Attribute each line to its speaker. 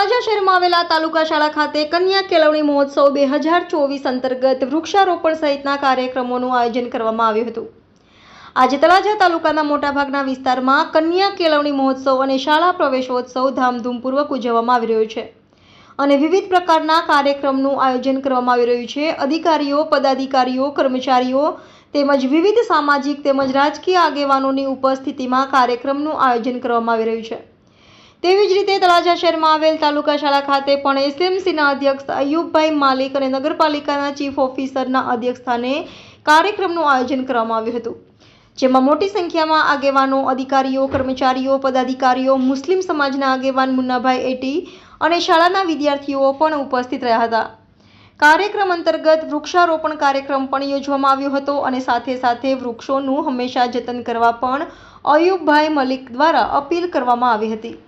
Speaker 1: શહેરમાં આવેલા તાલુકા શાળા ખાતે કન્યા કેળવણી મહોત્સવ બે હજાર ચોવીસ અંતર્ગત વૃક્ષારોપણ સહિતના કાર્યક્રમોનું આયોજન કરવામાં આવ્યું હતું. આજે તળાજા તાલુકાના મોટાભાગના વિસ્તારમાં કન્યા કેળવણી મહોત્સવ અને શાળા પ્રવેશોત્સવ ધામધૂમપૂર્વક ઉજવવામાં આવી રહ્યો છે અને વિવિધ પ્રકારના કાર્યક્રમનું આયોજન કરવામાં આવી રહ્યું છે. અધિકારીઓ, પદાધિકારીઓ, કર્મચારીઓ તેમજ વિવિધ સામાજિક તેમજ રાજકીય આગેવાનોની ઉપસ્થિતિમાં કાર્યક્રમનું આયોજન કરવામાં આવી રહ્યું છે. તેવી જ રીતે તળાજા શહેરમાં આવેલ તાલુકા શાળા ખાતે પણ એસએમસીના અધ્યક્ષ અયુબભાઈ માલિક અને નગરપાલિકાના ચીફ ઓફિસરના અધ્યક્ષસ્થાને કાર્યક્રમનું આયોજન કરવામાં આવ્યું હતું, જેમાં મોટી સંખ્યામાં આગેવાનો, અધિકારીઓ, કર્મચારીઓ, પદાધિકારીઓ, મુસ્લિમ સમાજના આગેવાન મુન્નાભાઈ એટી અને શાળાના વિદ્યાર્થીઓ પણ ઉપસ્થિત રહ્યા હતા. કાર્યક્રમ અંતર્ગત વૃક્ષારોપણ કાર્યક્રમ પણ યોજવામાં આવ્યો હતો અને સાથે સાથે વૃક્ષોનું હંમેશા જતન કરવા પણ અયુબભાઈ મલિક દ્વારા અપીલ કરવામાં આવી હતી.